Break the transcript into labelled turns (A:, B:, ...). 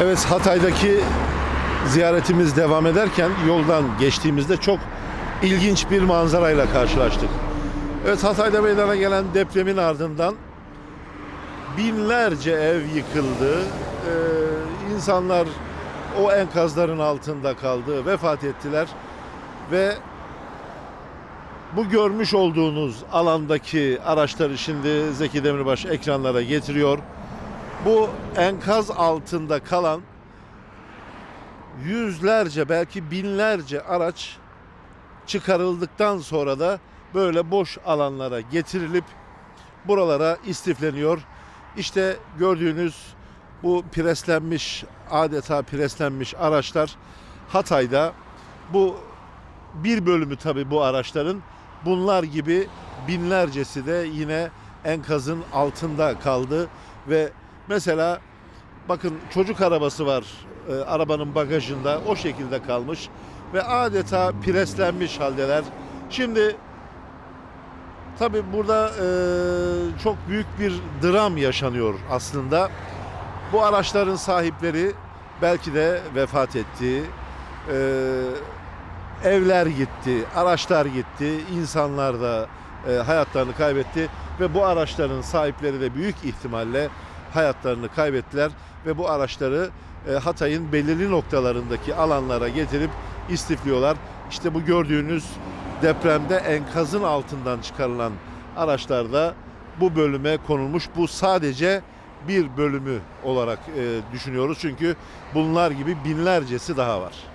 A: Evet Hatay'daki ziyaretimiz devam ederken yoldan geçtiğimizde çok ilginç bir manzarayla karşılaştık. Evet Hatay'da meydana gelen depremin ardından binlerce ev yıkıldı. Ee, insanlar o enkazların altında kaldı, vefat ettiler ve bu görmüş olduğunuz alandaki araçları şimdi Zeki Demirbaş ekranlara getiriyor. Bu enkaz altında kalan yüzlerce belki binlerce araç çıkarıldıktan sonra da böyle boş alanlara getirilip buralara istifleniyor. İşte gördüğünüz bu preslenmiş adeta preslenmiş araçlar Hatay'da bu bir bölümü tabi bu araçların bunlar gibi binlercesi de yine enkazın altında kaldı ve mesela bakın çocuk arabası var e, arabanın bagajında o şekilde kalmış ve adeta preslenmiş haldeler. Şimdi tabi burada e, çok büyük bir dram yaşanıyor aslında. Bu araçların sahipleri belki de vefat etti. E, evler gitti, araçlar gitti, insanlar da e, hayatlarını kaybetti ve bu araçların sahipleri de büyük ihtimalle hayatlarını kaybettiler ve bu araçları e, Hatay'ın belirli noktalarındaki alanlara getirip istifliyorlar. İşte bu gördüğünüz depremde enkazın altından çıkarılan araçlar da bu bölüme konulmuş. Bu sadece bir bölümü olarak e, düşünüyoruz çünkü bunlar gibi binlercesi daha var.